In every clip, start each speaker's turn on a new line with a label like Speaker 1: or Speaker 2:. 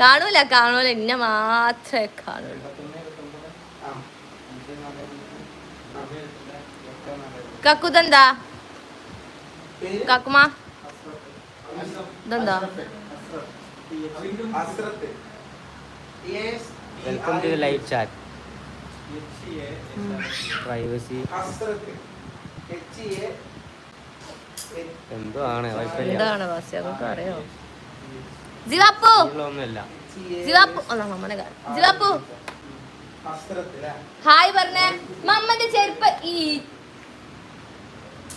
Speaker 1: കാണൂല കാണൂല എന്നെ മാത്രമേ കാണൂല കക്കുതെന്താ കക്കുമാ ഇതെന്താ
Speaker 2: welcome to live chat privacy
Speaker 3: അസ്രത്ത് H A
Speaker 2: എന്തോ ആണ്
Speaker 1: എന്താണ് വാസി അതൊക്കെ ജിവാപ്പു. ജിവാപ്പു. മമ്മനെ ഹായ് പറഞ്ഞേ. മമ്മന്റെ ചെരുപ്പ്. ഈ.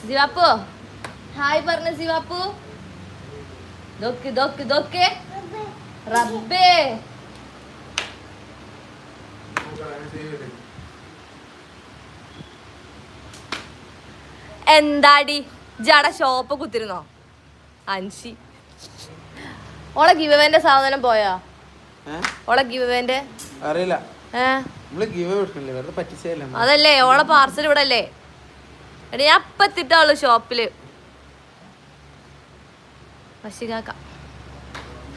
Speaker 1: ജിവാപ്പു. ഹായ് പറഞ്ഞ ജിവാപ്പു. ദോക്ക് ദോക്ക് ദോക്ക് റബ്ബേ. എന്താടി? ജട ഷോപ്പ് കുത്തിരുന്നോ? അൻഷി. ഓളെ ഗിവവേന്റെ സാധനം പോയാ? ഓളെ ഗിവവേന്റെ
Speaker 3: അറിയില്ല.
Speaker 1: അതല്ലേ ഓളെ പാർസൽ ഇവിടെ അല്ലേ? എടി ഞാൻ അപ്പൊ എത്തിട്ടാളു ഷോപ്പിൽ വശികാക്ക.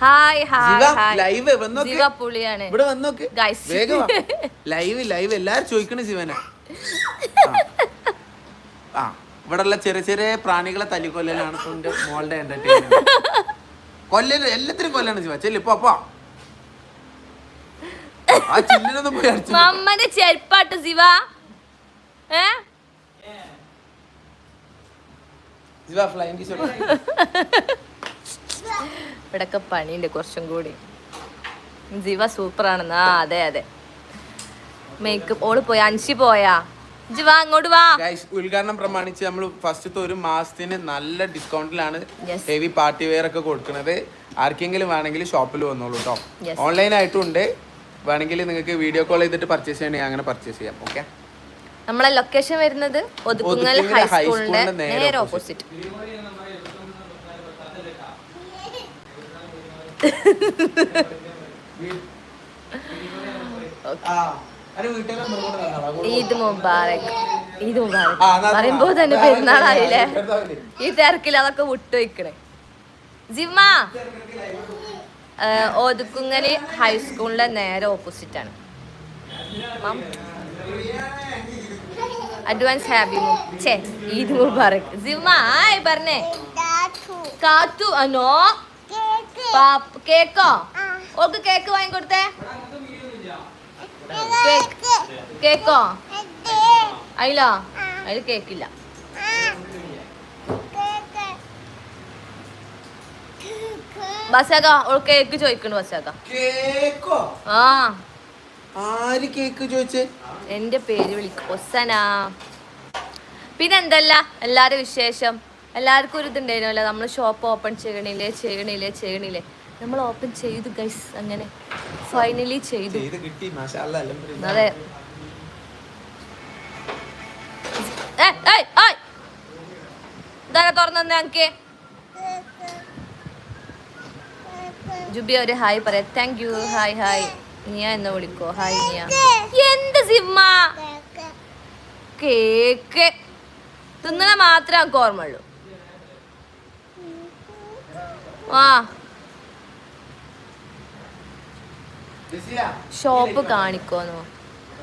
Speaker 1: ഹായ് ഹായ് ഹായ്
Speaker 3: ലൈവ് വന്നോക്ക്.
Speaker 1: ശിവ പുളിയാണ്.
Speaker 3: ഇവിടെ ലൈവ് ലൈവ് എല്ലാരും ചോദിക്കണ ശിവനെ ആ. ചെറിയ ചെറിയ പ്രാണികളെ തല്ലിക്കൊല്ലലാണ് എന്റെ മോളുടെ എന്റർടൈൻമെന്റ് കൊല്ലല് എല്ലാത്തിനും കൊല്ലാണ് ശിവ. ചെല്ലു ഇപ്പൊ അപ്പൊ ആ ചില്ലിനൊന്നും പോയി അടിച്ചു
Speaker 1: മമ്മന്റെ ചെരുപ്പാട്ട് ശിവ. ഏ?
Speaker 3: ശിവ ഫ്ലൈങ് കിസ്
Speaker 1: ഇവിടൊക്കെ പണിയുണ്ട് കുറച്ചും കൂടി. ജീവ സൂപ്പറാണെന്ന് അതെ അതെ. മേക്കപ്പ് ഓൾ പോയാ അൻഷി പോയാ? അങ്ങോട്ട് വാ
Speaker 3: ഗൈസ് ഉദ്ഘാടനം പ്രമാണിച്ച് നമ്മൾ ഫസ്റ്റത്തെ ഒരു മാസത്തിന് നല്ല ഡിസ്കൗണ്ടിലാണ് ഹെവി പാർട്ടി വെയർ ഒക്കെ കൊടുക്കുന്നത്. ആർക്കെങ്കിലും വേണമെങ്കിൽ ഷോപ്പിൽ വന്നോളൂ കേട്ടോ. ഓൺലൈൻ ആയിട്ടും ഉണ്ട് വേണമെങ്കിൽ നിങ്ങൾക്ക് വീഡിയോ കോൾ ചെയ്തിട്ട് പർച്ചേസ് ചെയ്യണമെങ്കിൽ അങ്ങനെ പർച്ചേസ് ചെയ്യാം. ഓക്കെ
Speaker 1: നമ്മളെ ലൊക്കേഷൻ വരുന്നത് ഒതുക്കുങ്ങൽ ഹൈസ്കൂളിന്റെ
Speaker 3: നേരെ
Speaker 1: ഓപ്പോസിറ്റ്
Speaker 3: opposite.
Speaker 1: ഈദ് മുബാറക്. ഈദ് മുബാറക്. പറയുമ്പോ തന്നെ പെരുന്നാളായില്ലേ? ഈ തിരക്കിൽ അതൊക്കെ വിട്ടു വയ്ക്കണേ. ജിമ്മ. ഒതുക്കുങ്ങൽ ഹൈസ്കൂളിലെ നേരെ ഓപ്പോസിറ്റ് ആണ്. അഡ്വാൻസ് ഹാപ്പി ചേ ഈദ് മുബാറക്. ജിമ്മ ആയി പറഞ്ഞേ. കാത്തു. അനോ കേക്കോ. ഓക്ക് കേക്ക് വാങ്ങിക്കൊടുത്തേ. കേക്ക്? അയിലോ? അതിൽ കേക്കില്ല. ബസാക്ക ഓൾ കേക്ക് ചോദിക്കണു ബസാക്ക
Speaker 3: കേക്കോ?
Speaker 1: ആ.
Speaker 3: ആര് കേക്ക് ചോദിച്ചേ?
Speaker 1: എന്റെ പേര് വിളിക്കും ഒസന. പിന്നെ എന്തല്ല? എല്ലാരും വിശേഷം? എല്ലാവർക്കും ഒരു ഇതുണ്ടായിരുന്നല്ലോ നമ്മൾ ഷോപ്പ് ഓപ്പൺ ചെയ്യണില്ലേ ചെയ്യണില്ലേ ചെയ്യണില്ലേ? നമ്മൾ ഓപ്പൺ ചെയ്തു ഗൈസ് അങ്ങനെ. ഫൈനലി ചെയ്തു. അതെ. തുറന്നെ ജുബി ഒരു ഹായ് പറയാം. താങ്ക് യു ഹായ് ഹായ് നിയ എന്ന് വിളിക്കോ? ഹായ് നിയ. എന്ത് സിമ്മ? കേക്ക്. തിന്നണ മാത്രമേ ഓർമ്മയുള്ളൂ. ആ ഷോപ്പ് കാണിക്കോന്നോ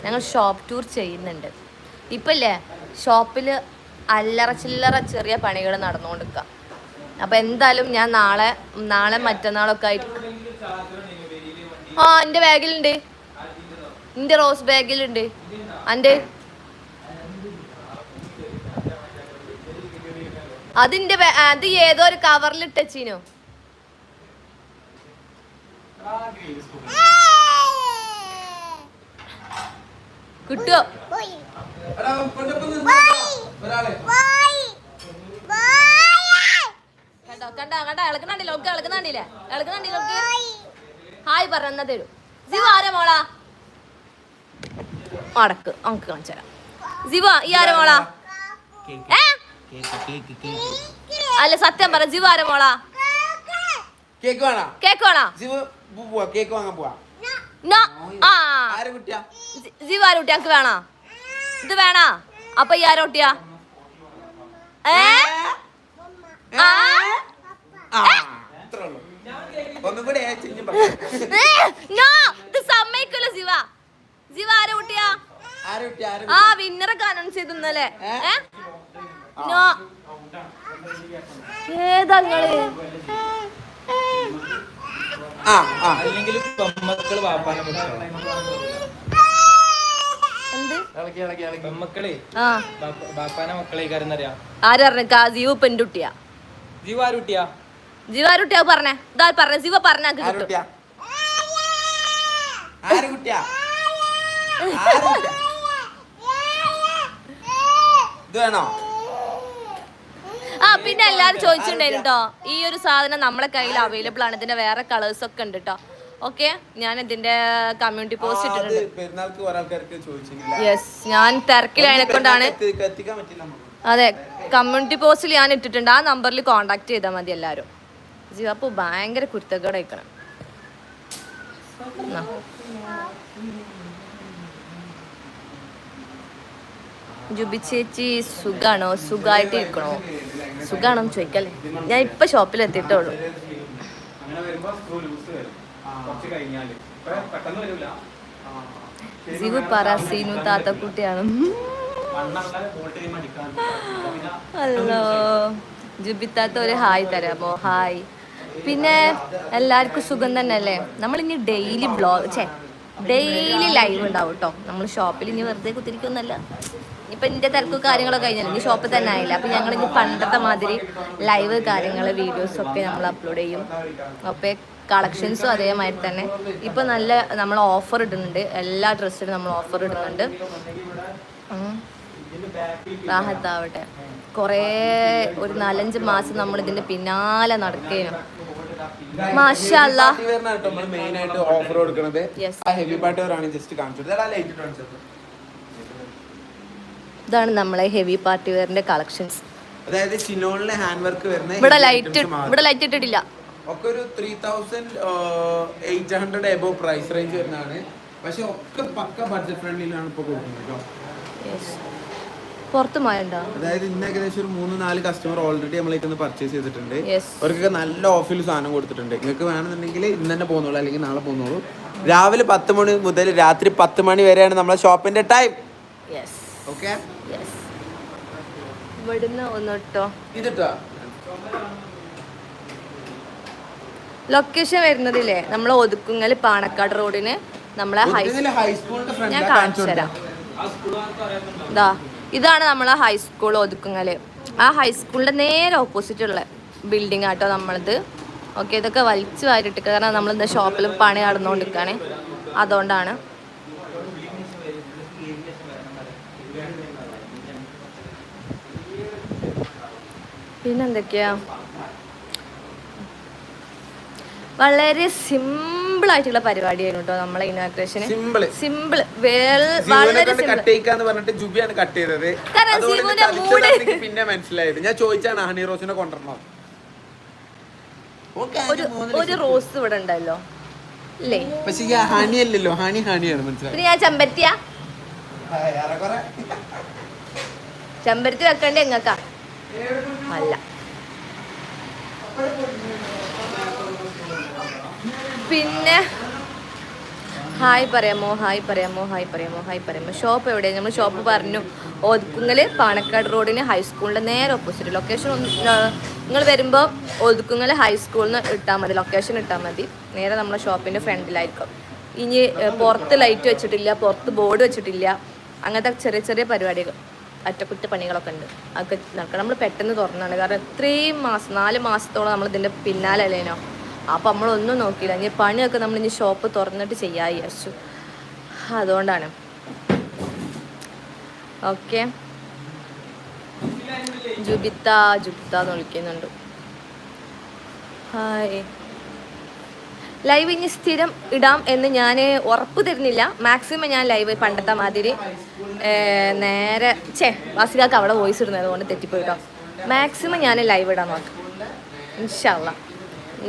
Speaker 1: ഞങ്ങൾ ഷോപ്പ് ടൂർ ചെയ്യുന്നുണ്ട്. ഇപ്പല്ലേ? ഷോപ്പിൽ അല്ലറ ചില്ലറ ചെറിയ പണികൾ നടന്നുകൊണ്ടിരിക്കുക അപ്പം എന്തായാലും ഞാൻ നാളെ നാളെ മറ്റന്നാളൊക്കെ ആയിട്ട് ആ എന്റെ ബാഗിലുണ്ട്. എന്റെ റോസ് ബാഗിലുണ്ട്. എന്റെ അതിന്റെ അത് ഏതോ ഒരു കവറിൽ ഇട്ടച്ചീനു കിട്ടുമോ
Speaker 3: ഒരാളെ.
Speaker 1: കണ്ടോ കണ്ടോ കണ്ടോ ഇളക്കുന്നുണ്ടല്ലോ ഒക്കെ ഇളക്കുന്നുണ്ടില്ലേ ഇളക്കുന്നുണ്ടല്ലോ ഒക്കെ ഹായ് പറഞ്ഞ തരൂ. സിവ ആരാ മോളാ? അടക്ക് നമുക്ക് കാണിച്ചു തരാം. സിവ ഈ ആരാ മോളാ? ഏ? അല്ല സത്യം പറ ജിവ ആരാ മോളാ?
Speaker 3: കേക്ക്. വേണോ?
Speaker 1: കേക്ക് വേണോ?
Speaker 3: ജീവ് പോവാ കേക്ക് വാങ്ങാൻ പോവാ.
Speaker 1: നോ ആ.
Speaker 3: ആരെ കുട്ടിയാ?
Speaker 1: ജി- ജിവ ആരും കുട്ടി ഞങ്ങക്ക് വേണോ? ഇത് വേണോ? അപ്പൊ ഈ ആരോ കുട്ടിയാ ഏ? no, ശിവ ശിവ ആരെ കുട്ടിയാ? ആ വിന്നറൊക്കെ അനൗൺസ് ചെയ്തു ഇന്നലെ. ഏതാ നിങ്ങൾ
Speaker 3: ആ ആ.
Speaker 4: അല്ലെങ്കിൽ പെമ്മക്കൾ വാപ്പാനെ പെമ്മക്കളെ ബാപ്പാനെ മക്കളെ കരുന്നറിയാം
Speaker 1: ആരറിഞ്ഞ ജീവ പെൺകുട്ടിയാ.
Speaker 4: ജീവ ആരുട്ടിയാ?
Speaker 1: ജീവ ആരുട്ടിയാ പറഞ്ഞേ? ഇതാ പറഞ്ഞ ജീവ പറഞ്ഞാ
Speaker 3: ആര് ആര് കുട്ടിയാ ആര് കുട്ടിയാ? ഇത് വേണോ?
Speaker 1: ആ പിന്നെ എല്ലാരും ചോദിച്ചിട്ടുണ്ടായിരുന്നു കേട്ടോ ഈ ഒരു സാധനം നമ്മളെ കയ്യിൽ അവൈലബിൾ ആണ്. ഇതിന്റെ വേറെ കളേഴ്സ് ഒക്കെ ഉണ്ട് കേട്ടോ ഓക്കെ ഞാൻ ഇതിന്റെ കമ്മ്യൂണിറ്റി പോസ്റ്റ് ഇട്ടിട്ടുണ്ട്. യെസ് ഞാൻ തിരക്കിലായതിനെ കൊണ്ടാണ്. അതെ കമ്മ്യൂണിറ്റി പോസ്റ്റിൽ ഞാൻ ഇട്ടിട്ടുണ്ട്. ആ നമ്പറിൽ കോണ്ടാക്ട് ചെയ്താൽ മതി എല്ലാവരും ജീവപ്പു ഭയങ്കര കുരുത്തക്കേടായിക്കണം. ജുബി ചേച്ചി സുഖാണോ? സുഖമായിട്ട് ഇരിക്കണോ സുഖാണോ എന്ന് ചോദിക്കല്ലേ? ഞാൻ ഇപ്പൊ ഷോപ്പിൽ
Speaker 4: എത്തിയിട്ടുള്ളൂ.
Speaker 1: സിവു പറ സീനു താത്തക്കുട്ടിയാണ് ഹലോ. ജുബിത്താത്ത ഒരു ഹായ് തരാമോ? ഹായ്. പിന്നെ എല്ലാവർക്കും സുഖം തന്നെയല്ലേ? നമ്മൾ ഇനി ഡെയിലി ബ്ലോഗ് ചേ ഡെയിലി ലൈവ് ഉണ്ടാവും കേട്ടോ നമ്മൾ ഷോപ്പിൽ ഇനി വെറുതെ കുത്തിരിക്കുന്നല്ല ഇപ്പൊ ഇതിന്റെ തിരക്കും കാര്യങ്ങളൊക്കെ കഴിഞ്ഞല്ലോ? ഇനി ഷോപ്പിൽ തന്നെ ആയില്ല? അപ്പൊ ഞങ്ങൾ ഇനി പണ്ടത്തെ മാതിരി ലൈവ് കാര്യങ്ങൾ വീഡിയോസ് ഒക്കെ നമ്മൾ അപ്ലോഡ് ചെയ്യും. അപ്പോൾ കളക്ഷൻസും അതേമാതിരി തന്നെ. ഇപ്പൊ നല്ല നമ്മൾ ഓഫർ ഇടുന്നുണ്ട്. എല്ലാ ഡ്രസ്സിനും നമ്മൾ ഓഫർ ഇടുന്നുണ്ട്. റാഹത്താവട്ടെ കുറേ ഒരു നാലഞ്ച് മാസം നമ്മൾ ഇതിന്റെ പിന്നാലെ നടക്കുകയാണ് മാഷല്ല.
Speaker 3: ഓഫർ കൊടുക്കുന്നത് ഹെവി പാട്ടുകാരാണ് ജസ്റ്റ് കാണിച്ചത്.
Speaker 1: ഇതാണ് നമ്മളെ ഹെവി പാർട്ടി വെയറിന്റെ കളക്ഷൻസ്
Speaker 3: അതായത് ചിനോണിലെ ഹാൻഡ് വർക്ക് വരുന്ന
Speaker 1: ഇവിടെ ലൈറ്റ് ഇവിടെ ലൈറ്റ് ഇട്ടിട്ടില്ല.
Speaker 3: ഒക്കെ ഒരു three thousand eight hundred above price range വരുന്നതാണ്. പക്ഷെ ഒക്കെ പക്ക ബഡ്ജറ്റ് ഫ്രണ്ട്ലിയിലാണ് ഇപ്പൊ കൊടുക്കുന്നത് കേട്ടോ
Speaker 1: യെസ് പുറത്ത് മഴ
Speaker 3: അതായത് ഇന്ന് ഏകദേശം ഒരു മൂന്ന് നാല് കസ്റ്റമർ ഓൾറെഡി നമ്മളേക്ക് പർച്ചേസ് ചെയ്തിട്ടുണ്ട്. അവർക്കൊക്കെ നല്ല ഓഫിൽ സാധനം കൊടുത്തിട്ടുണ്ട്. നിങ്ങൾക്ക് വേണമെന്നുണ്ടെങ്കിൽ ഇന്ന് തന്നെ പോന്നോളൂ അല്ലെങ്കിൽ നാളെ പോന്നോളൂ. രാവിലെ പത്ത് മണി മുതൽ രാത്രി പത്ത് മണി വരെയാണ് നമ്മളെ ഷോപ്പിന്റെ ടൈം ഓക്കെ
Speaker 1: യെസ് ഇവിടുന്ന് ഒന്ന് കേട്ടോ
Speaker 3: ഇതിട്ടോ?
Speaker 1: ലൊക്കേഷൻ വരുന്നതില്ലേ? നമ്മളെ ഒതുക്കുങ്ങൽ പാണക്കാട് റോഡിന് നമ്മളെ ഞാൻ കാണിച്ചു തരാം. ഇതാ ഇതാണ് നമ്മളെ ഹൈസ്കൂൾ ഒതുക്കുങ്ങൽ. ആ ഹൈസ്കൂളിന്റെ നേരെ ഓപ്പോസിറ്റ് ഉള്ള ബിൽഡിംഗ് ആട്ടോ നമ്മളത്. ഓക്കെ ഇതൊക്കെ വലിച്ചു വാരിട്ട് കാരണം നമ്മൾ ഇന്ന് ഷോപ്പിൽ പണി നടന്നുകൊണ്ടിരിക്കുകയാണ് അതുകൊണ്ടാണ്. പിന്നെന്തൊക്കെയാ? വളരെ സിമ്പിൾ ആയിട്ടുള്ള പരിപാടിയായിരുന്നു കേട്ടോ നമ്മളെ ഇനാഗ്രേഷന് സിമ്പിൾ വളരെ
Speaker 3: ജുബിയാണ് കട്ട് ചെയ്തത്. പിന്നെ മനസ്സിലായത്. ഞാൻ ചോദിച്ചാണ് ഹണി റോസിനെ കൊണ്ടുവരണം? ഓക്കെ
Speaker 1: ഒരു ഒരു റോസ് ഇവിടെ ഉണ്ടല്ലോ. അല്ലേ
Speaker 3: പക്ഷെ ഹണി അല്ലല്ലോ ഹണി ഹണിയാണ് മനസ്സിലായത്.
Speaker 1: ഞാൻ ചെമ്പരത്തിയാ? ചെമ്പരത്തി വെക്കണ്ടേ എങ്ങക്കാ അല്ല. പിന്നെ ഹായ് പറയാമോ ഹായ് പറയാമോ ഹായ് പറയാമോ ഹായ് പറയാമോ. ഷോപ്പ് എവിടെയാണ് നമ്മൾ ഷോപ്പ് പറഞ്ഞു. ഒതുക്കുങ്ങൽ പാണക്കാട് റോഡിന് ഹൈസ്കൂളിന്റെ നേരെ ഓപ്പോസിറ്റ് ലൊക്കേഷൻ നിങ്ങൾ വരുമ്പോൾ ഒതുക്കുങ്ങൽ ഹൈസ്കൂളിൽ നിന്ന് ഇട്ടാൽ മതി. ലൊക്കേഷൻ ഇട്ടാൽ മതി. നേരെ നമ്മുടെ ഷോപ്പിന്റെ ഫ്രണ്ടിലായിരിക്കും. ഇനി പുറത്ത് ലൈറ്റ് വെച്ചിട്ടില്ല പുറത്ത് ബോർഡ് വെച്ചിട്ടില്ല. അങ്ങനത്തെ ചെറിയ ചെറിയ പരിപാടികൾ. അറ്റകുറ്റ പണികളൊക്കെ ഉണ്ട് അതൊക്കെ നടക്കണം. നമ്മൾ പെട്ടെന്ന് തുറന്നാണ്. കാരണം ഇത്രയും മാസം നാല് മാസത്തോളം നമ്മൾ ഇതിന്റെ പിന്നാലെ അല്ലേനോ? അപ്പം നമ്മളൊന്നും നോക്കിയില്ല. ഇനി പണിയൊക്കെ നമ്മൾ ഇനി ഷോപ്പ് തുറന്നിട്ട് ചെയ്യാൻ വിചാരിച്ചു. അതുകൊണ്ടാണ്. ഓക്കെ. ജുബിത്ത ജുബിത്ത എന്ന് വിളിക്കുന്നുണ്ട്. ഹായ്. ലൈവ് ഇനി സ്ഥിരം ഇടാം എന്ന് ഞാൻ ഉറപ്പ് തരുന്നില്ല. മാക്സിമം ഞാൻ ലൈവ് പണ്ടത്തെ മാതിരി നേരെ ചേ വാസികാക്ക് അവിടെ വോയിസ് ഇടുന്നത് കൊണ്ട് തെറ്റിപ്പോയിട്ടോ മാക്സിമം ഞാൻ ലൈവ് ഇടാൻ നോക്കാം. ഇൻഷല്ല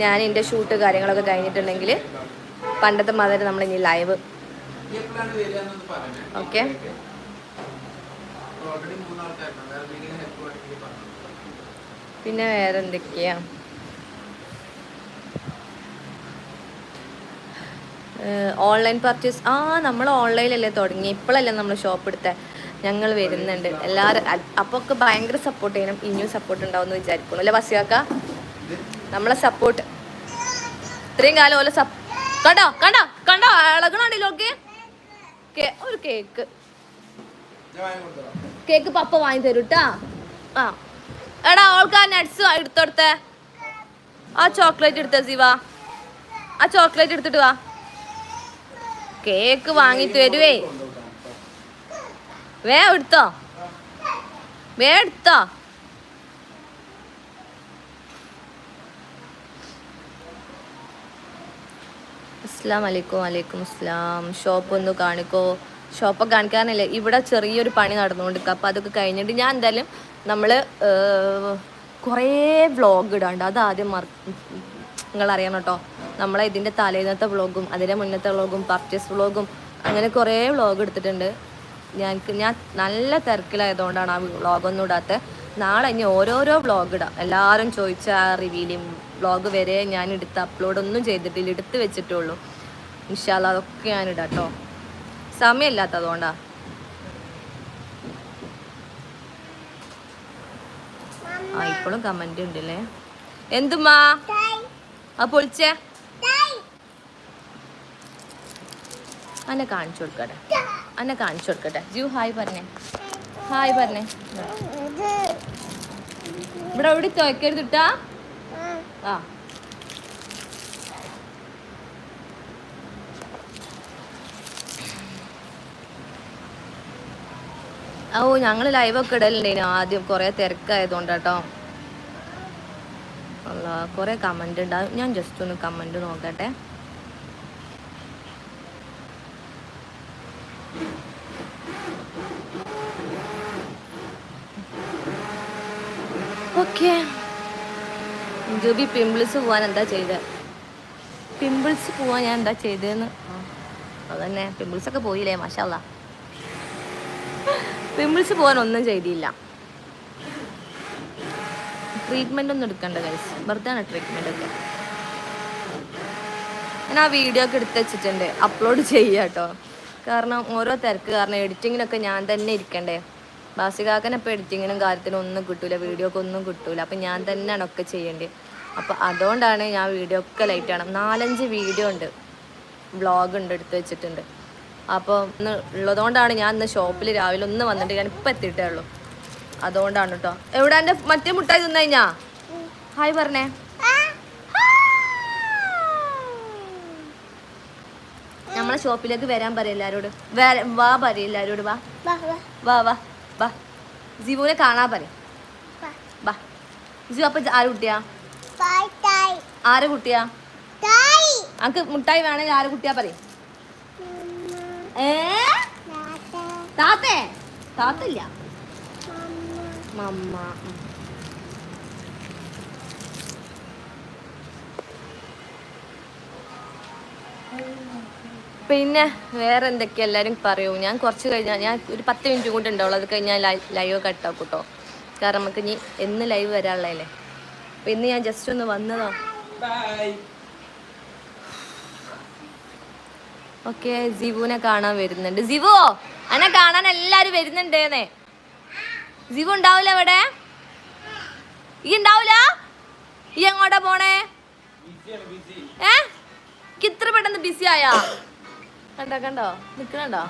Speaker 1: ഞാൻ എന്റെ ഷൂട്ട് കാര്യങ്ങളൊക്കെ കഴിഞ്ഞിട്ടുണ്ടെങ്കിൽ പണ്ടത്തെ മാതിരി നമ്മൾ ഇനി ലൈവ് ഓക്കെ പിന്നെ വേറെ ഓൺലൈൻ പർച്ചേസ് ആ നമ്മൾ ഓൺലൈനല്ലേ തുടങ്ങി. ഇപ്പോഴല്ലേ നമ്മൾ ഷോപ്പ് എടുത്തേ. ഞങ്ങൾ വരുന്നുണ്ട്. എല്ലാവരും അപ്പോൾ ഒക്കെ ഭയങ്കര സപ്പോർട്ട് ചെയ്യണം. ഇനിയും സപ്പോർട്ട് ഉണ്ടാവുമെന്ന് വിചാരിക്കുന്നു. അല്ലേ ബസ്സിയാക്ക നമ്മളെ സപ്പോർട്ട് ഇത്രയും കാലം ഓലെ സപ്പ് കണ്ടോ? കണ്ടോ? കണ്ടോ? ഓക്കെ ഒരു കേക്ക് കേക്ക് പപ്പ വാങ്ങി തരും കേട്ടാ ആ. എടാ ഓൾക്ക് ആ നട്സ് എടുത്തോടുത്തേ ആ ചോക്ലേറ്റ് എടുത്ത സിവാ. ആ ചോക്ലേറ്റ് എടുത്തിട്ട് വാ. കേക്ക് വാങ്ങി തരുവേ വേ എടുത്തോ? വേ എടുത്തോ? അസ്സാം വലൈക്കും വലൈക്കും അസ്ലാം ഷോപ്പ് ഒന്ന് കാണിക്കോ? ഷോപ്പ് കാണിക്കാറില്ല? ഇവിടെ ചെറിയൊരു പണി നടന്നുകൊണ്ടിരിക്കുക അപ്പോൾ അതൊക്കെ കഴിഞ്ഞിട്ട് ഞാൻ എന്തായാലും നമ്മൾ കുറേ വ്ളോഗ് ഇടാണ്ട്. അത് ആദ്യം മറ നിങ്ങൾ അറിയണം കേട്ടോ. നമ്മളെ ഇതിന്റെ തലേന്നത്തെ വ്ളോഗും അതിന്റെ മുന്നത്തെ വ്ളോഗും പർച്ചേസ് വ്ളോഗും അങ്ങനെ കുറേ വ്ളോഗ് എടുത്തിട്ടുണ്ട്. ഞാൻ ഞാൻ നല്ല തിരക്കിലായതുകൊണ്ടാണ് ആ വ്ളോഗൊന്നും ഇടാത്തത് നാളെ ഇനി ഓരോരോ വ്ളോഗ് ഇടാം. എല്ലാവരും ചോദിച്ച ആ റിവീലും വ്ളോഗ് വരെ ഞാൻ എടുത്ത് അപ്ലോഡ് ഒന്നും ചെയ്തിട്ടില്ല. എടുത്ത് വെച്ചിട്ടുള്ളൂ ഇൻഷാല്ല അതൊക്കെ ഞാൻ ഇടാം കേട്ടോ സമയമില്ലാത്തതുകൊണ്ടാ ആ ഇപ്പോഴും കമന്റ് ഉണ്ടല്ലേ? എന്തുമാ ആ പൊളിച്ചേ. അന്നെ കാണിച്ചു കൊടുക്കട്ടെ. അന്നെ കാണിച്ചു കൊടുക്കട്ടെ. ജീവ് ഹായ് പറഞ്ഞേ. ഹായ് പറഞ്ഞേ. ഇവിടെ എവിടെ തുവയ്ക്കരുതിട്ടാ ആ. ഓ ഞങ്ങൾ ലൈവൊക്കെ ഇടലുണ്ടേനു ആദ്യം. കുറേ തിരക്കായതുകൊണ്ടാട്ടോ. അല്ല കുറേ കമന്റ് ഉണ്ടാവും ഞാൻ ജസ്റ്റ് ഒന്ന് കമന്റ് നോക്കട്ടെ. ഓക്കെ ജോബി പിമ്പിൾസ് പോവാൻ എന്താ ചെയ്തത് പിമ്പിൾസ് പോവാൻ ഞാൻ എന്താ ചെയ്തതെന്ന് അതന്നെ. പിമ്പിൾസ് ഒക്കെ പോയില്ലേ മാഷല്ല പിമ്പിൾസ് പോകാൻ ഒന്നും ചെയ്തില്ല. ട്രീറ്റ്മെന്റ് ഒന്നും എടുക്കണ്ട കൈസ് വെറുതെ ട്രീറ്റ്മെന്റ് ട്രീറ്റ്മെന്റ് ഒക്കെ. ഞാൻ ആ വീഡിയോ ഒക്കെ എടുത്ത് വെച്ചിട്ടുണ്ട്. അപ്ലോഡ് ചെയ്യാട്ടോ കേട്ടോ. കാരണം ഓരോ തിരക്ക് കാരണം എഡിറ്റിങ്ങിനൊക്കെ ഞാൻ തന്നെ ഇരിക്കണ്ടേ. ബാസികാക്കൻ ഇപ്പോൾ എഡിറ്റിങ്ങിനും കാര്യത്തിനും ഒന്നും കിട്ടൂല വീഡിയോക്ക് ഒന്നും കിട്ടൂല. അപ്പം ഞാൻ തന്നെയാണ് ഒക്കെ ചെയ്യേണ്ടത്. അപ്പോൾ അതുകൊണ്ടാണ് ഞാൻ വീഡിയോ ഒക്കെ ലൈറ്റ് ആണ് നാലഞ്ച് വീഡിയോ ഉണ്ട്. വ്ളോഗ് ഉണ്ട് എടുത്ത് വെച്ചിട്ടുണ്ട്. അപ്പോൾ ഇന്ന് ഉള്ളതുകൊണ്ടാണ് ഞാൻ ഇന്ന് ഷോപ്പിൽ രാവിലെ ഒന്ന് വന്നിട്ട് ഞാൻ ഇപ്പം എത്തിയിട്ടേ ഉള്ളൂ. അതുകൊണ്ടാണ് കേട്ടോ എവിടെ എന്റെ മറ്റേ മുട്ടായി തിന്നു കഴിഞ്ഞാ? ഹായ് പറഞ്ഞേ. നമ്മളെ ഷോപ്പിലേക്ക് വരാൻ പറയും എല്ലാരോട്. വാ പറയും എല്ലാരോട് വാ. വാ വാ. വാ. ജീവോനെ കാണാൻ പറയും. വാ. ജീവ അപ്പൊ ആര് കുട്ടിയാ? ആര് കുട്ടിയാ? അനക്ക് മുട്ടായി വേണമെങ്കിൽ ആര് കുട്ടിയാ പറയും. താത്തേ. താത്തല്ല. മമ്മ. ഉം. പിന്നെ വേറെ എന്തൊക്കെയാ എല്ലാവരും പറയൂ? ഞാൻ കുറച്ച് കഴിഞ്ഞാൽ ഞാൻ ഒരു പത്ത് മിനിറ്റ് കൂടെ ഉണ്ടാവുള്ളൂ. അത് കഴിഞ്ഞാൽ ലൈവ് കട്ടാക്കും കേട്ടോ കാരണം നമുക്ക് ഇനി എന്ന് ലൈവ് വരാനുള്ളതല്ലേ? അപ്പം ഇന്ന് ഞാൻ ജസ്റ്റ് ഒന്ന് വന്നതോ. ഓക്കെ ജിവുനെ കാണാൻ വരുന്നുണ്ട്. ജിവോ അനെ കാണാൻ എല്ലാരും വരുന്നുണ്ടേന്നേ. ജിവു ഉണ്ടാവില്ല ഇവിടെ ഈ ഉണ്ടാവില്ല ഈ എങ്ങോട്ടാ പോണേ? ഏ? ഇത്ര പെട്ടെന്ന് ബിസി ആയാ? കണ്ടോ കണ്ടോ? നിക്കണുണ്ടോ?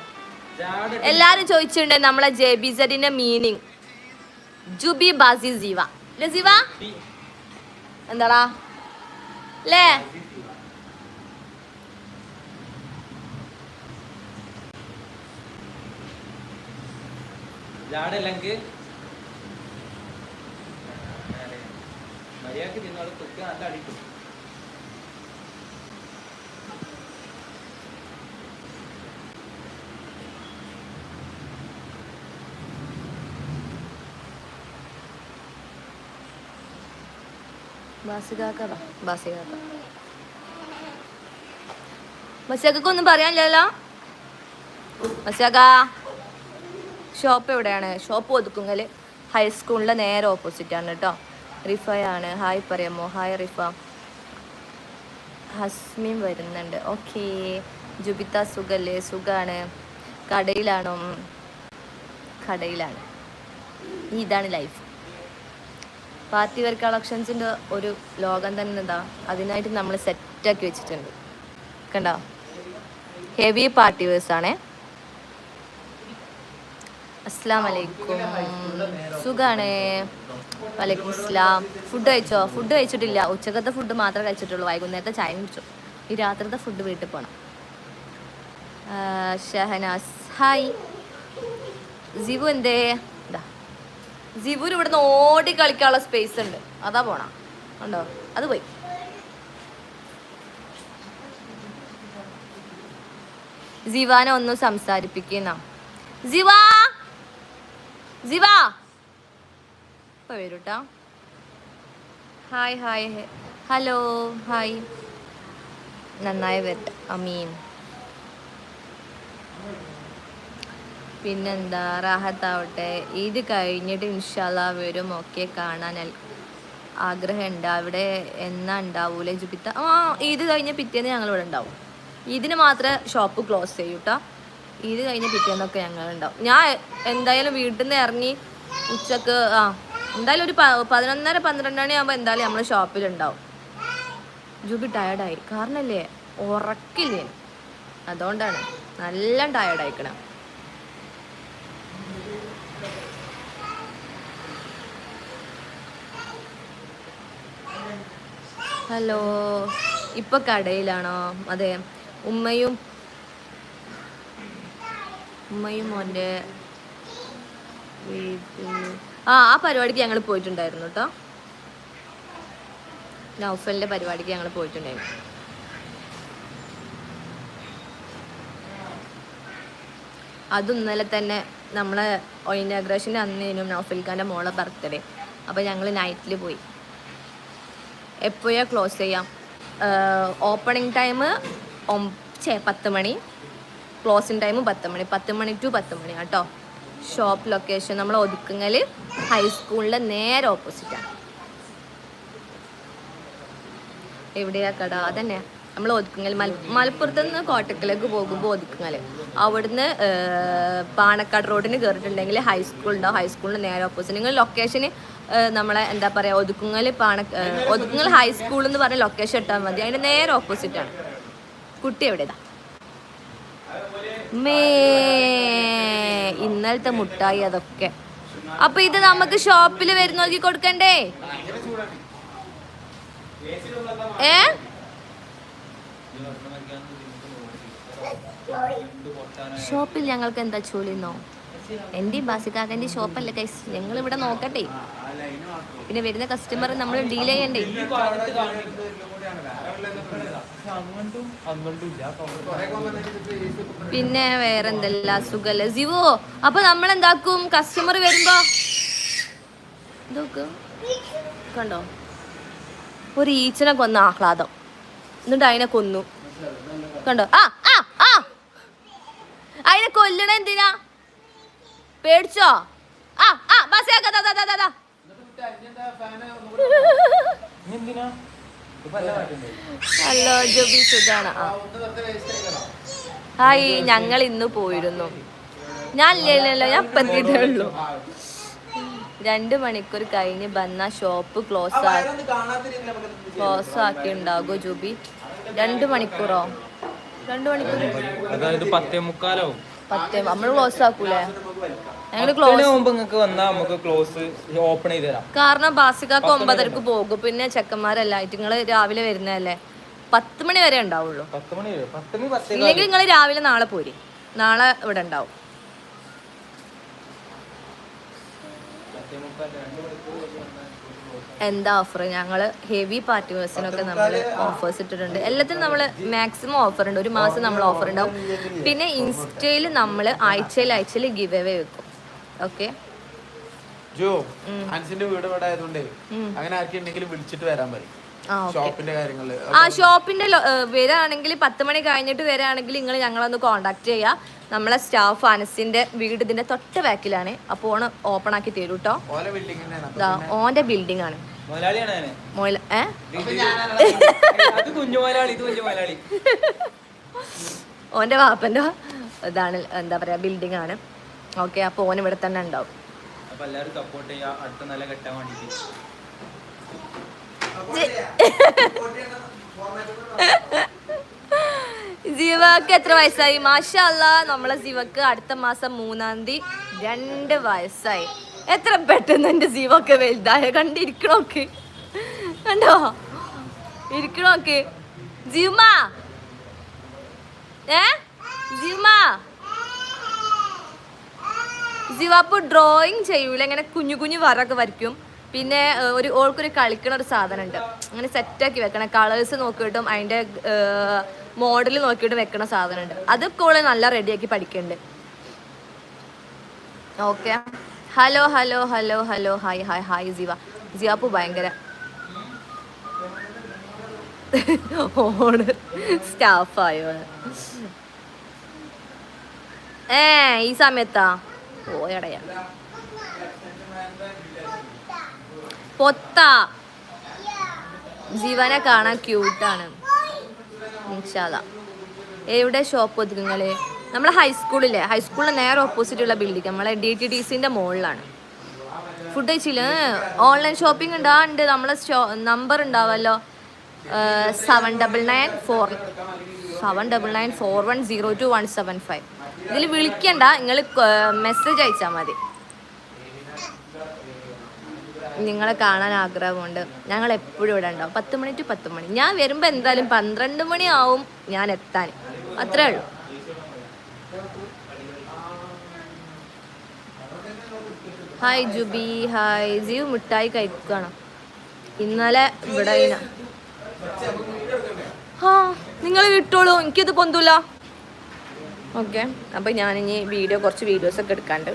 Speaker 1: എല്ലാരും ചോദിച്ചിട്ടുണ്ട് നമ്മളെ ജെ ബി സെഡിന്റെ മീനിങ് ജുബി ബാസി ജീവ. ജീവ? എന്താടാ? ലേ
Speaker 2: ജാടല്ലെങ്കിൽ മര്യാദയ്ക്ക് നിന്നോട് കുക്ക് നല്ല അടിക്കും.
Speaker 1: ബാസികാക്ക വാ, ബാസികാക്ക മസിയാക്കൊന്നും പറയാനില്ലല്ലോ? മസിയാക്ക. ഷോപ്പ് എവിടെയാണ്? ഷോപ്പ് ഒതുക്കുങ്ങൽ ഹൈസ്കൂളിന്റെ നേരെ ഓപ്പോസിറ്റ് ആണ് കേട്ടോ. റിഫയാണ്. ഹായ് പറയാമോ ഹായ് റിഫ. ഹസ്മിൻ വരുന്നുണ്ട്. ഓക്കേ ജുബിത്ത സുഖല്ലേ? സുഖാണ്. കടയിലാണോ. കടയിലാണ്. ഇതാണ് ലൈഫ് പാർട്ടി വെയർ കളക്ഷൻസിന്റെ ഒരു ലോകം തന്നെ എന്താ അതിനായിട്ട് നമ്മൾ സെറ്റാക്കി വെച്ചിട്ടുണ്ട്. കണ്ടോ? ഹെവി പാർട്ടി വേഴ്സ് ആണേ. അസ്സാം വലൈക്കും സുഖാണ്? വലൈക്കും അസ്ലാം ഫുഡ് കഴിച്ചോ? ഫുഡ് കഴിച്ചിട്ടില്ല. ഉച്ചക്കത്തെ ഫുഡ് മാത്രമേ കഴിച്ചിട്ടുള്ളൂ. വൈകുന്നേരത്തെ ചായ കുടിച്ചു. ഈ രാത്രിത്തെ ഫുഡ് വീട്ടിൽ പോകണം ഷഹനാസ്. ഹായ് ജിവു എന്തേ? ജിവുന് ഇവിടുന്ന് ഓടി കളിക്കാനുള്ള സ്പേസ് ഉണ്ട്. അതാ പോണ. ഉണ്ടോ അത് പോയി. ജിവാനെ ഒന്ന് സംസാരിപ്പിക്കുന്ന. ജിവാ! ജിവാ! വരൂട്ടാ ഹായ് ഹായ്. Hello hi. നന്നായി വരട്ടെ. അമീൻ. പിന്നെന്താ റാഹത്താവട്ടെ. ഇത് കഴിഞ്ഞിട്ട് ഇൻഷാല്ല വരും. ഒക്കെ കാണാൻ ആഗ്രഹം ഉണ്ട് അവിടെ എന്നാ ഉണ്ടാവൂലേ ജുബിത്ത? ആ ഇത് കഴിഞ്ഞ പിറ്റേന്ന് ഞങ്ങൾ ഇവിടെ ഉണ്ടാവും. ഇതിന് മാത്രമേ ഷോപ്പ് ക്ലോസ് ചെയ്യൂ കേട്ടോ ഇത് കഴിഞ്ഞ പിറ്റേന്നൊക്കെ ഞങ്ങൾ ഉണ്ടാവും ഞാൻ എന്തായാലും വീട്ടിൽ നിന്ന് ഇറങ്ങി ഉച്ചയ്ക്ക് ആ എന്തായാലും ഒരു പതിനൊന്നര പന്ത്രണ്ട് മണിയാകുമ്പോൾ എന്തായാലും നമ്മൾ ഷോപ്പിലുണ്ടാവും ജുബി ടയർഡായി കാരണമല്ലേ ഉറക്കില്ലേ? അതുകൊണ്ടാണ്. നല്ല ടയർഡായിക്കണം ഹലോ. ഇപ്പൊ കടയിലാണോ? അതെ. ഉമ്മയും ഉമ്മയും മോന്റെ ആ ആ പരിപാടിക്ക് ഞങ്ങൾ പോയിട്ടുണ്ടായിരുന്നു കേട്ടോ നൗഫലിന്റെ പരിപാടിക്ക് ഞങ്ങൾ പോയിട്ടുണ്ടായിരുന്നു. അത് ഇന്നലെ തന്നെ നമ്മളെ ഇനാഗ്രേഷന്റെ അന്നേനും നൗഫൽ ഖാന്റെ മോളെ ബർത്ത്ഡേ. അപ്പോൾ ഞങ്ങൾ നൈറ്റിൽ പോയി. എപ്പോഴാണ് ക്ലോസ് ചെയ്യാം? ഓപ്പണിംഗ് ടൈം ചേ പത്ത് മണി. ക്ലോസിംഗ് ടൈം പത്ത് മണി. പത്ത് മണി ടു പത്ത് മണി കേട്ടോ ഷോപ്പ് ലൊക്കേഷൻ നമ്മൾ ഒതുക്കുങ്ങൽ ഹൈസ്കൂളിന്റെ നേരെ ഓപ്പോസിറ്റാണ് എവിടെയാ കട? അതന്നെ. നമ്മൾ ഒതുക്കുങ്ങൽ മല മലപ്പുറത്ത് നിന്ന് കോട്ടക്കലേക്ക് പോകുമ്പോൾ ഒതുക്കുങ്ങൽ. അവിടുന്ന് പാണക്കാട് റോഡിന് കയറിയിട്ടുണ്ടെങ്കിൽ ഹൈസ്കൂൾ ഉണ്ടാവും. ഹൈസ്കൂളിന് നേരെ ഓപ്പോസിറ്റ് നിങ്ങൾ ലൊക്കേഷന് നമ്മളെ എന്താ പറയുക ഒതുക്കുങ്ങൽ പാണ ഒതുക്കുങ്ങൽ ഹൈസ്കൂൾ എന്ന് പറഞ്ഞ ലൊക്കേഷൻ ഇട്ടാൽ മതി. അതിന്റെ നേരെ ഓപ്പോസിറ്റാണ് കുട്ടി എവിടെതാ? മേ ഇന്നലത്തെ മുട്ടായി അതൊക്കെ. അപ്പൊ ഇത് നമുക്ക് ഷോപ്പിൽ വരുന്നോക്കി കൊടുക്കണ്ടേ? ഏ? ഷോപ്പിൽ ഞങ്ങൾക്ക് എന്താ ജോലിന്നോ എന്റെ ബാസിക്കാക്കന്റെ ഷോപ്പല്ല കൈസ് ഞങ്ങൾ ഇവിടെ നോക്കട്ടെ. പിന്നെ വരുന്ന കസ്റ്റമർ നമ്മൾ ഡീൽ ചെയ്യണ്ടേ? പിന്നെ വേറെന്തല്ല സുഖല്ല? സിവോ അപ്പൊ നമ്മൾ എന്താക്കും കസ്റ്റമർ വരുമ്പോ കണ്ടോ? ഒരു ഈച്ചനെ കൊന്ന ആഹ്ലാദം. എന്നിട്ട് അതിനെ കൊന്നു. കണ്ടോ? ആ അതിനെ കൊല്ലണ എന്തിനാ? പേടിച്ചോ? ആ ആ ബസ് ഹലോ ജോബി സുഖാണ്. ആ. ഹായ് ഞങ്ങൾ ഇന്ന് പോയിരുന്നു. ഞാൻ ഇല്ലല്ലോ ഞാൻ എത്തിയിട്ടേ ഉള്ളൂ രണ്ട് മണിക്കൂർ കഴിഞ്ഞ് വന്ന ഷോപ്പ് ക്ലോസ് ആക്കി ക്ലോസ് ആക്കി ഉണ്ടാകുമോ ജൂബി? രണ്ട് മണിക്കൂറോ? രണ്ട് മണിക്കൂർ.
Speaker 2: അതായത് പത്തേ മുക്കാലാവും.
Speaker 1: പത്ത് നമ്മൾ ക്ലോസ് ആക്കൂലേ? ഞങ്ങൾ
Speaker 2: പത്തിന്
Speaker 1: ക്ലോസ്
Speaker 2: നിങ്ങൾക്ക് വന്നാൽ നമുക്ക് ക്ലോസ് ഓപ്പൺ ചെയ്ത് തരാം.
Speaker 1: കാരണം ബാസികാക്ക് ഒമ്പതരക്ക് പോകും. പിന്നെ ചെക്കന്മാരല്ലായിട്ട് നിങ്ങൾ രാവിലെ വരുന്നതല്ലേ? പത്ത് മണി വരെ ഉണ്ടാവുള്ളൂ. ഇല്ലെങ്കിൽ നിങ്ങൾ രാവിലെ നാളെ പോരി. നാളെ ഇവിടെ ഉണ്ടാവും.
Speaker 2: പത്തേ മുക്കാൽ രണ്ട് മണിക്കൂർ.
Speaker 1: എന്താ ഓഫർ ഞങ്ങൾ ഹെവി പാർട്ടി വേഴ്സിനൊക്കെ നമ്മൾ ഓഫേഴ്സ് ഇട്ടിട്ടുണ്ട്. എല്ലാത്തിനും നമ്മൾ മാക്സിമം ഓഫർ ഉണ്ട്. ഒരു മാസം നമ്മൾ ഓഫർ ഉണ്ടാവും. പിന്നെ ഇൻസ്റ്റയിൽ നമ്മൾ ആഴ്ചയിൽ ആഴ്ചയിൽ ഗിവ് അവേ വെക്കും. ഓക്കെ
Speaker 3: ജോ അൻസിന്റെ വീട് ഇവിടെ ആയതുകൊണ്ട് അങ്ങനെ ആർക്കുണ്ടെങ്കിലും വിളിച്ചിട്ട് വരാൻ പറയും. ഷോപ്പിന്റെ കാര്യങ്ങൾ.
Speaker 1: ആ ഷോപ്പിന്റെ വരാണെങ്കിൽ പത്ത് മണി കഴിഞ്ഞിട്ട് വരാണെങ്കിൽ നിങ്ങൾ ഞങ്ങളൊന്ന് കോണ്ടാക്ട് ചെയ്യാം. നമ്മളെ സ്റ്റാഫ് അനസിന്റെ വീട് ഇതിന്റെ തൊട്ട് ബാക്കിലാണ്. അപ്പൊ ഓണ് ഓപ്പൺ ആക്കി തരൂ കേട്ടോ ഓന്റെ ബിൽഡിംഗ് ആണ്. ഓന്റെ വാപ്പന്റെ ഇതാണ് എന്താ പറയാ ബിൽഡിംഗ് ആണ്. ഓക്കെ അപ്പൊ ഓൻ ഇവിടെ തന്നെ ഉണ്ടാവും.
Speaker 2: അപ്പൊ എല്ലാവരും സപ്പോർട്ട് ചെയ്യാ. അടുത്ത നല്ല കെട്ടാൻ വേണ്ടിട്ട്
Speaker 1: ജീവക്ക് എത്ര വയസ്സായി? മാഷല്ല നമ്മളെ ജീവക്ക് അടുത്ത മാസം മൂന്നാം തീയതി രണ്ട് വയസ്സായി. എത്ര പെട്ടെന്ന് എന്റെ ജീവൊക്കെ വലുതായ? കണ്ടിരിക്കണോക്ക് കണ്ടോ? ഇരിക്കണോക്ക് ജീവ ഏ? ജീവ ജീവാപ്പ് ഡ്രോയിങ് ചെയ്യൂല? ഇങ്ങനെ കുഞ്ഞു കുഞ്ഞു വറൊക്കെ വരയ്ക്കും. പിന്നെ ഒരു ഓൾക്കൊരു കളിക്കണ ഒരു സാധനം ഉണ്ട് അങ്ങനെ സെറ്റാക്കി വെക്കണം. കളേഴ്സ് നോക്കിയിട്ടും അതിന്റെ മോഡൽ നോക്കിയിട്ടും വെക്കണ സാധനമുണ്ട് അത് ഓൾ നല്ല റെഡിയാക്കി പഠിക്കുന്നുണ്ട് okay. Hello hello hello hello. Hi hi hi Jiva. ജിയാപ്പു ഭയങ്കര. ഓണ് സ്റ്റാഫായോ ഏ ഈ സമയത്താ? പോയടയാ. പൊത്ത. ജീവനെ കാണാൻ ക്യൂട്ടാണ് എവിടെ ഷോപ്പ് ഒതുക്കുങ്ങൾ? നമ്മളെ ഹൈസ്കൂളിലെ ഹൈസ്കൂളിന് നേരെ ഓപ്പോസിറ്റ് ഉള്ള ബിൽഡിംഗ് നമ്മളെ ഡി ടി ഡി സിന്റെ മുകളിലാണ് ഫുഡ് കഴിച്ചില്ല? ഓൺലൈൻ ഷോപ്പിംഗ് ഉണ്ടാ നമ്മളെ നമ്പർ ഉണ്ടാവല്ലോ seven double nine four seven double nine four one zero two one seven five ഇതിൽ വിളിക്കണ്ട. നിങ്ങൾ മെസ്സേജ് അയച്ചാൽ മതി. നിങ്ങളെ കാണാൻ ആഗ്രഹമുണ്ട്. ഞങ്ങൾ എപ്പോഴും ഇവിടെ ഉണ്ടാവും. പത്ത് മണി ടു പത്ത് മണി. ഞാൻ വരുമ്പോൾ എന്തായാലും പന്ത്രണ്ട് മണി ആവും ഞാൻ എത്താൻ. അത്രേ ഉള്ളൂ. ഹായ് ജുബി. ഹായ് ജീവ് മിഠായി കഴിക്കുകയാണ്. ഇന്നലെ ഇവിടെ ആ നിങ്ങൾ വിട്ടോളൂ എനിക്കിത് പൊന്തൂല. ഓക്കെ. അപ്പം ഞാനിനി വീഡിയോ കുറച്ച് വീഡിയോസ് ഒക്കെ എടുക്കാണ്ട്.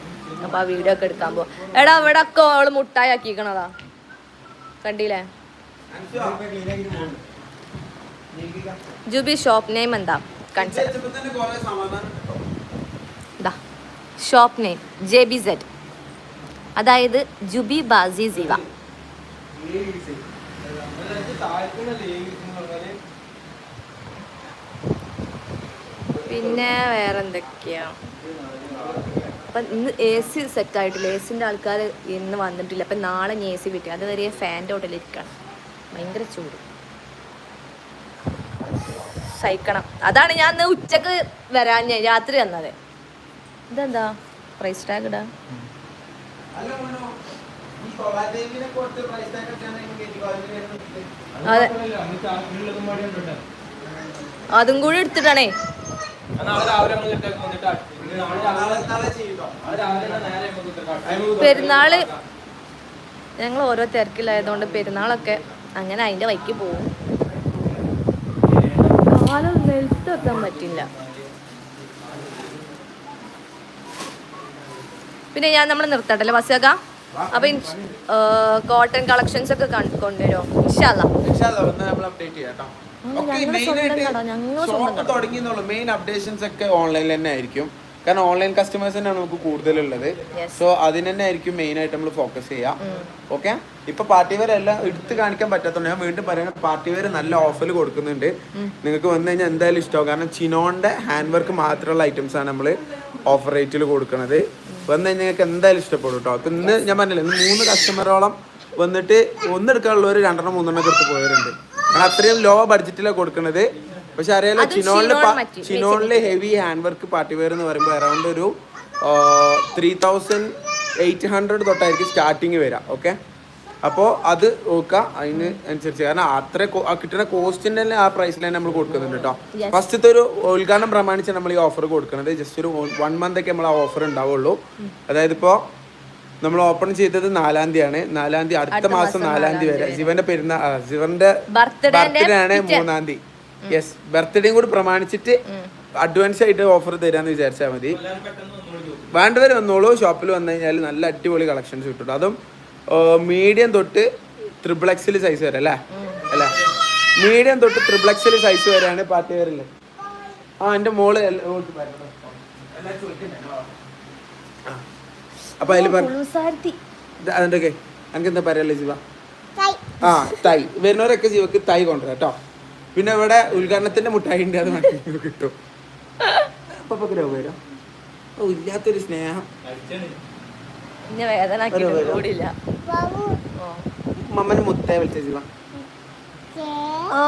Speaker 1: അപ്പോൾ ആ വീഡിയോ ഒക്കെ എടുക്കാൻ പോവാം. എടാ ഇവിടെ ഒക്കെ അവൾ മുട്ടായി ആക്കിക്കണതാ കണ്ടില്ലേ? ജുബി ഷോപ്പ് നെയിം എന്താ? Concept shop name J B Z അതായത് ജുബി ബാസി സിവ പിന്നെ വേറെ എന്തൊക്കെയാ അപ്പം ഇന്ന് എ സി സെറ്റ് ആയിട്ടില്ല എ സിന്റെ ആൾക്കാർ ഇന്ന് വന്നിട്ടില്ല. അപ്പം നാളെ ഇനി എ സി കിട്ടി. അതുവരെ ഫാന്റെ ഹോട്ടലിരിക്കണം ഭയങ്കര ചൂട്. സഹിക്കണം. അതാണ് ഞാൻ ഇന്ന് ഉച്ചയ്ക്ക് വരാൻ രാത്രി വന്നത്. ഇതെന്താ? പ്രൈസ് ടാഗ് ഇടാ. അതെ. അതും കൂടി എടുത്തിട്ടാണേ. പെരുന്നാൾ ഞങ്ങൾ ഓരോ തിരക്കിലായതുകൊണ്ട് പെരുന്നാളൊക്കെ അങ്ങനെ അതിന്റെ വഴിക്ക് പോകും കാലം നിലത്ത് വെക്കാൻ പറ്റില്ല. പിന്നെ ഞാൻ നമ്മൾ നിർത്തട്ടല്ലേ വസക അപ്പൊ കോട്ടൺ കളക്ഷൻസ് ഒക്കെ കൊണ്ടുവരുമോ ഇൻഷാല്ല
Speaker 3: നമ്മൾ അപ്ഡേറ്റ് ചെയ്യാം കേട്ടോ.
Speaker 1: ആ,
Speaker 3: ഒക്കെ
Speaker 1: കട,
Speaker 3: ഷോപ്പ്. തുടങ്ങിയെന്നുള്ളൂ മെയിൻ അപ്ഡേഷൻസ് ഒക്കെ ഓൺലൈനിൽ തന്നെ ആയിരിക്കും. കാരണം ഓൺലൈൻ കസ്റ്റമേഴ്സ് തന്നെയാണ് നമുക്ക് കൂടുതലുള്ളത്. സോ അതിന് തന്നെ ആയിരിക്കും മെയിൻ ആയിട്ട് നമ്മൾ ഫോക്കസ് ചെയ്യാം. ഓക്കെ ഇപ്പൊ പാർട്ടി വെയർ എല്ലാം എടുത്ത് കാണിക്കാൻ പറ്റാത്തതുകൊണ്ട് ഞാൻ വീണ്ടും പറയുന്നത് പാർട്ടി വെയർ നല്ല ഓഫറിൽ കൊടുക്കുന്നുണ്ട്. നിങ്ങൾക്ക് വന്നു കഴിഞ്ഞാൽ എന്തായാലും ഇഷ്ടമാവും കാരണം ചിനോന്റെ ഹാൻഡ് വർക്ക് മാത്രമുള്ള ഐറ്റംസ് ആണ് നമ്മൾ ഓഫർ റേറ്റിൽ കൊടുക്കുന്നത് വന്നു കഴിഞ്ഞാൽ നിങ്ങൾക്ക് എന്തായാലും ഇഷ്ടപ്പെടും കേട്ടോ അപ്പൊ ഇന്ന് ഞാൻ പറഞ്ഞില്ല ഇന്ന് മൂന്ന് കസ്റ്റമറോളം വന്നിട്ട് ഒന്നെടുക്കാനുള്ളവർ രണ്ടെണ്ണം മൂന്നെണ്ണം കൊടുത്ത് എടുത്ത് പോയവരുണ്ട്. കാരണം അത്രയും ലോ ബഡ്ജറ്റിലാണ് കൊടുക്കുന്നത് പക്ഷെ അറിയാലോ
Speaker 1: ചിനോളിലെ ചിനോണിൽ
Speaker 3: ചിനോണിൽ heavy hand work party wear എന്ന് പറയുമ്പോൾ അറൗണ്ട് ഒരു ത്രീ തൗസൻഡ് എയ്റ്റ് ഹൺഡ്രഡ് തൊട്ടായിരിക്കും സ്റ്റാർട്ടിങ് വരാം ഓക്കെ അപ്പോൾ അത് നോക്കുക അതിന് അനുസരിച്ച്. കാരണം അത്ര കിട്ടുന്ന കോസ്റ്റിന്റെ തന്നെ ആ പ്രൈസിൽ തന്നെ നമ്മൾ കൊടുക്കുന്നുണ്ട് കേട്ടോ ഫസ്റ്റത്തെ ഒരു ഉദ്ഘാടനം പ്രമാണിച്ച് നമ്മൾ ഈ ഓഫർ കൊടുക്കുന്നത് ജസ്റ്റ് ഒരു വൺ മന്ത് ഒക്കെ നമ്മൾ ആ ഓഫർ ഉണ്ടാവുള്ളൂ. അതായത് ഇപ്പോൾ നമ്മൾ ഓപ്പൺ ചെയ്തത് നാലാം തീയതിയാണ്. നാലാം തീയതി അടുത്ത മാസം നാലാം തീയതി വരെ. ശിവന്റെ പെരുന്നാൾ ശിവന്റെ ബർത്ത്ഡേ ആണ് മൂന്നാം തീയതി. യെസ് ബർത്ത്ഡേയും കൂടി പ്രമാണിച്ചിട്ട് അഡ്വാൻസ് ആയിട്ട് ഓഫർ തരാന്ന് വിചാരിച്ചാൽ മതി. വേണ്ടവർ വന്നോളൂ. ഷോപ്പിൽ വന്നു കഴിഞ്ഞാൽ നല്ല അടിപൊളി കളക്ഷൻസ് കിട്ടും. അതും മീഡിയം തൊട്ട് ട്രിപ്പിൾ എക്സിൽ സൈസ് വരെ അല്ലേ? അല്ലേ? മീഡിയം തൊട്ട് ട്രിപ്പിൾ എക്സിൽ സൈസ് വരെയാണ് പാർട്ടി വെയറിൽ ആ എന്റെ മോൾ എല്ല- ഓൾക്ക് പറ്റണം. എല്ലാം ചോദിക്കുന്നുണ്ടോ? ആ. അപ്പൊ അതിൽ പറഞ്ഞു
Speaker 1: ഉളുസാരത്തി
Speaker 3: അതിന്റെ ഒക്കെ എനിക്ക് എന്താ പറയാല്ലേ ശിവ ആ തൈ. വരുന്നവരൊക്കെ ജീവക്ക് തൈ കൊണ്ടുവരാം കേട്ടോ. പിന്നെ ഇവിടെ ഉദ്ഘാടനത്തിന്റെ മുട്ടായി ഉണ്ട് അത് കിട്ടും. വരും ഓ ഇല്ലാത്തൊരു സ്നേഹം. മമ്മന് മുത്തേ വിളിച്ച ജീവ.
Speaker 1: ഓ.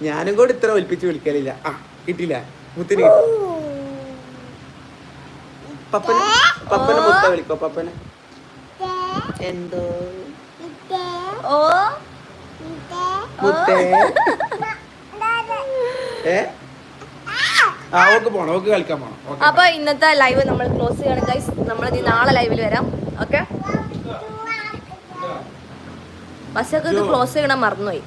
Speaker 3: ഞാനും കൂടി ഇത്ര ഒലിപ്പിച്ച് വിളിക്കലില്ല. ആ കിട്ടില്ല മുത്തിന് കിട്ടി. പപ്പന് പപ്പന് മുത്ത വിളിക്കോ പപ്പന്? എന്തോ?
Speaker 1: ഓ.
Speaker 3: മുത്തേ. ഏ?
Speaker 1: അപ്പൊ ഇന്നത്തെ ലൈവ് നമ്മൾ ക്ലോസ് ചെയ്യണം ഗൈസ് നമ്മൾ ഇനി നാളെ ലൈവിൽ വരാം. ഓക്കെ? ബസ്സൊക്കെ ക്ലോസ് ചെയ്യണം മറന്നുപോയി.